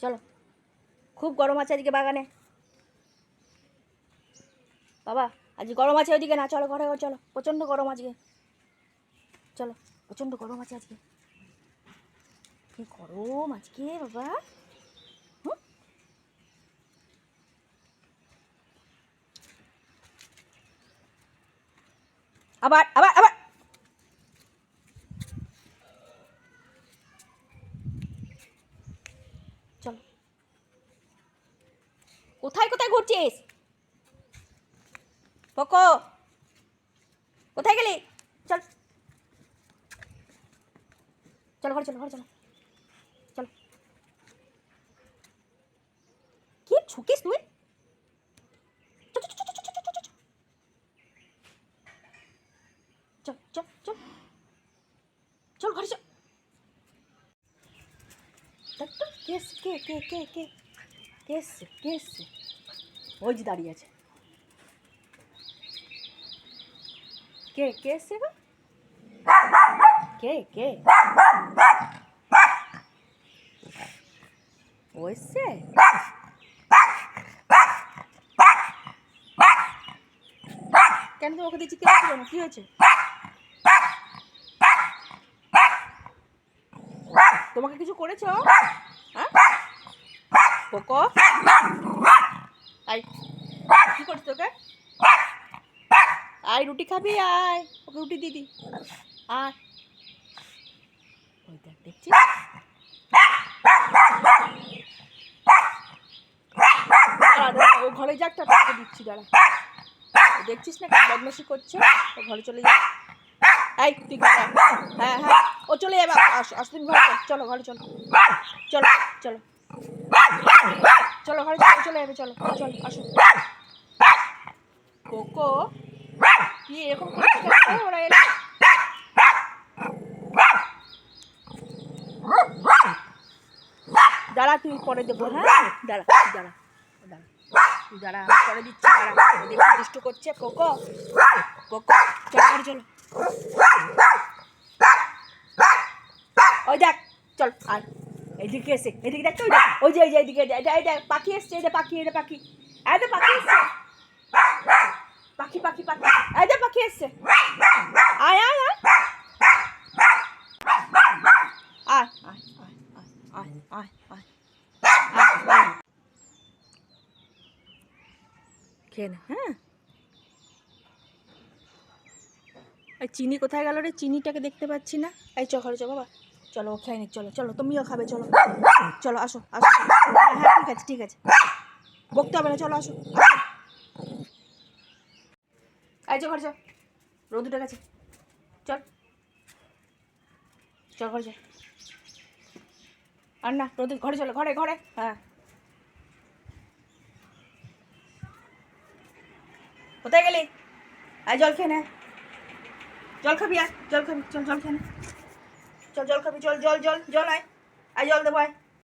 চলো। খুব গরম আছে আজকে বাগানে। বাবা, আজ গরম আছে ওইদিকে না, চলো ঘরে চলো। প্রচণ্ড গরম আজকে। চলো, প্রচণ্ড গরম আছে আজকে। কি গরম আজকে, বাবা? আবার আবার আবার। কোথায় কোথায় ঘুরছিস? পোকো। কোথায় গেলি? চল। চলো ঘরে চলো ঘরে চলো। চলো। কি ছুকিস তুই? চল, চল, চল, চল, ঘরে চল। কে কে কে কে? কে এসছে কে ওই যে দাঁড়িয়ে আছে। কে কে কে কে? কেন তুমি ওকে করছ কেন কি হয়েছে? তোমাকে কিছু করেছ? হ্যাঁ? পোকো আই কি করছিস তোকে আয়, রুটি খাবি? আয়। ওকে রুটি দিদি আয়। দেখ, দেখছিস? ও ঘরে যাক তোকে দিচ্ছি, দাঁড়া। দেখছিস না কেমন বদমাশি করছে? ও ঘরে চলে যা। এই, তুই ঘরে হ্যাঁ হ্যাঁ। ও চলে যাবে, আস আস তুমি ঘরে। চলো ঘরে চলো। চলো চলো। চলো, ঘরে চলো যাবে, চলো চলো, আসো। কোকো, কি এরকম ওরা এলো। দাঁড়া, তুই পরে দেবো হ্যাঁ? দাঁড়া দাঁড়া দাঁড়া দাঁড়া পরে দিচ্ছি, দাঁড়া। দেখি করছে, কোকো। কোকো, চলো, ঘরে চলো। ওই দেখ, চল, আয়। এইদিকে এসে এদিকে দেখ ওই যে ওই যে এইদিকে এটা এটা পাখি এসছে এটা পাখি এটা পাখি তো পাখি এসছে। পাখি পাখি পাখি যে পাখি এসছে। আয় আয় আয়। আয় আয় আয় আয় আয় আয় খেয়ে নে হ্যাঁ। চিনি কোথায় গেল রে? চিনিটাকে দেখতে পাচ্ছি না। এই চ ঘরে চ বাবা। চলো, খেয়ে নি, চলো চলো, তুমিও খাবে, চলো। চলো, আসো আসো। হ্যাঁ হ্যাঁ ঠিক আছে ঠিক আছে। বকতে হবে না, চলো, আসো। এই চো ঘরে চ রোদ গেছে। চল চল, ঘরে চল আর না রোদ ঘরে চলো, ঘরে ঘরে হ্যাঁ। কোথায় গেলি? আয়, জল খেয়ে নে। জল খাবি, আয়, জল খাবি, চল, জল খেয়ে নে। চল জল খাবি চল জল জল জল আয়। আয় জল দেবো আয়